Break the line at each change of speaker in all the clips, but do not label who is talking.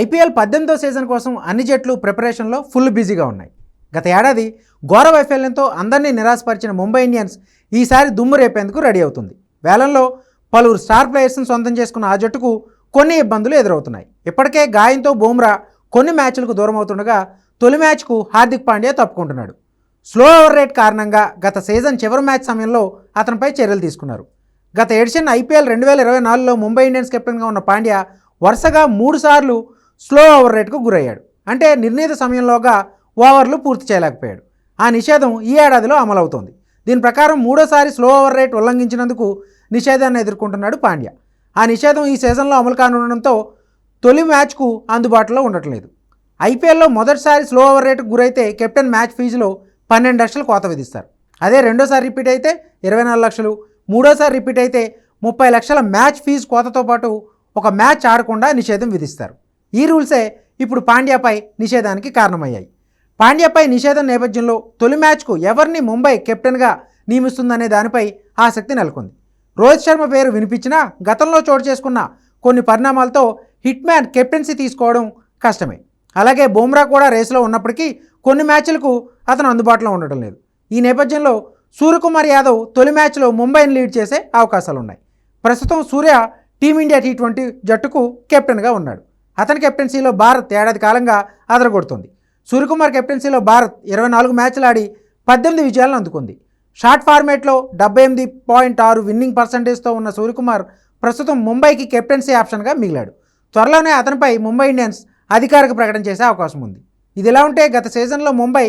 IPL పద్దెనిమిదో season కోసం అన్ని జట్లు ప్రిపరేషన్లో ఫుల్ బిజీగా ఉన్నాయి. గత ఏడాది ఘోర వైఫల్యంతో అందరినీ నిరాశపరిచిన ముంబై ఇండియన్స్ ఈసారి దుమ్ము రేపేందుకు రెడీ అవుతుంది. వేలంలో పలువురు స్టార్ ప్లేయర్స్ని సొంతం చేసుకున్న ఆ జట్టుకు కొన్ని ఇబ్బందులు ఎదురవుతున్నాయి. ఇప్పటికే గాయంతో బూమ్రా కొన్ని మ్యాచ్లకు దూరం అవుతుండగా తొలి మ్యాచ్కు హార్దిక్ పాండ్యా తప్పుకుంటున్నాడు. స్లో ఓవర్ రేట్ కారణంగా గత సీజన్ చివరి మ్యాచ్ సమయంలో అతనిపై చర్యలు తీసుకున్నారు. గత ఎడిషన్ ఐపీఎల్ రెండు వేల ఇరవై నాలుగులో ముంబై ఇండియన్స్ కెప్టెన్గా ఉన్న పాండ్యా వరుసగా మూడుసార్లు స్లో ఓవర్ రేట్కు గురయ్యాడు. అంటే నిర్ణీత సమయంలోగా ఓవర్లు పూర్తి చేయలేకపోయాడు. ఆ నిషేధం ఈ ఏడాదిలో అమలవుతోంది. దీని ప్రకారం మూడోసారి స్లో ఓవర్ రేట్ ఉల్లంఘించినందుకు నిషేధాన్ని ఎదుర్కొంటున్నాడు పాండ్యా. ఆ నిషేధం ఈ సీజన్లో అమలు కానుండడంతో తొలి మ్యాచ్కు అందుబాటులో ఉండట్లేదు. ఐపీఎల్లో మొదటిసారి స్లో ఓవర్ రేటుకు గురైతే కెప్టెన్ మ్యాచ్ ఫీజులో పన్నెండు లక్షలు కోత విధిస్తారు. అదే రెండోసారి రిపీట్ అయితే ఇరవై నాలుగు లక్షలు మూడోసారి రిపీట్ అయితే ముప్పై లక్షల మ్యాచ్ ఫీజు కోతతో పాటు ఒక మ్యాచ్ ఆడకుండా నిషేధం విధిస్తారు. ఈ రూల్సే ఇప్పుడు పాండ్యాపై నిషేధానికి కారణమయ్యాయి. పాండ్యాపై నిషేధం నేపథ్యంలో తొలి మ్యాచ్కు ఎవరిని ముంబై కెప్టెన్గా నియమిస్తుందనే దానిపై ఆసక్తి నెలకొంది. రోహిత్ శర్మ పేరు వినిపించినా గతంలో చోటు చేసుకున్న కొన్ని పరిణామాలతో హిట్ మ్యాన్ కెప్టెన్సీ తీసుకోవడం కష్టమే. అలాగే బుమ్రా కూడా రేసులో ఉన్నప్పటికీ కొన్ని మ్యాచ్లకు అతను అందుబాటులో ఉండటం లేదు. ఈ నేపథ్యంలో సూర్యకుమార్ యాదవ్ తొలి మ్యాచ్లో ముంబైని లీడ్ చేసే అవకాశాలు ఉన్నాయి ప్రస్తుతం సూర్య టీమిండియా టీ ట్వంటీ జట్టుకు కెప్టెన్గా ఉన్నాడు. అతని కెప్టెన్సీలో భారత్ ఏడాది కాలంగా అదరగొడుతుంది సూర్యకుమార్ కెప్టెన్సీలో భారత్ ఇరవై నాలుగు మ్యాచ్లు ఆడి పద్దెనిమిది విజయాలను అందుకుంది. షార్ట్ ఫార్మేట్లో డెబ్బై ఎనిమిది పాయింట్ ఆరు విన్నింగ్ పర్సంటేజ్తో ఉన్న సూర్యకుమార్ ప్రస్తుతం ముంబైకి కెప్టెన్సీ ఆప్షన్గా మిగిలాడు. త్వరలోనే అతనిపై ముంబై ఇండియన్స్ అధికారిక ప్రకటన చేసే అవకాశం ఉంది. ఇది ఇలా ఉంటే గత సీజన్లో ముంబై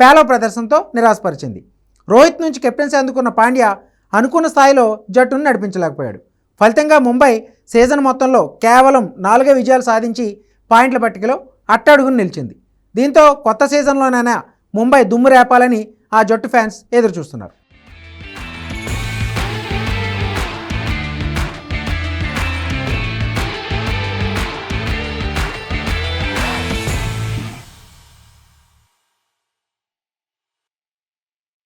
పేలో ప్రదర్శనతో నిరాశపరిచింది. రోహిత్ నుంచి కెప్టెన్సీ అందుకున్న పాండ్యా అనుకున్న స్థాయిలో జట్టును నడిపించలేకపోయాడు. ఫలితంగా ముంబై సీజన్ మొత్తంలో కేవలం నాలుగే విజయాలు సాధించి పాయింట్ల పట్టికలో అట్టడుగును నిలిచింది. దీంతో కొత్త సీజన్లోనైనా ముంబై దుమ్ము రేపాలని ఆ జట్టు ఫ్యాన్స్ ఎదురు చూస్తున్నారు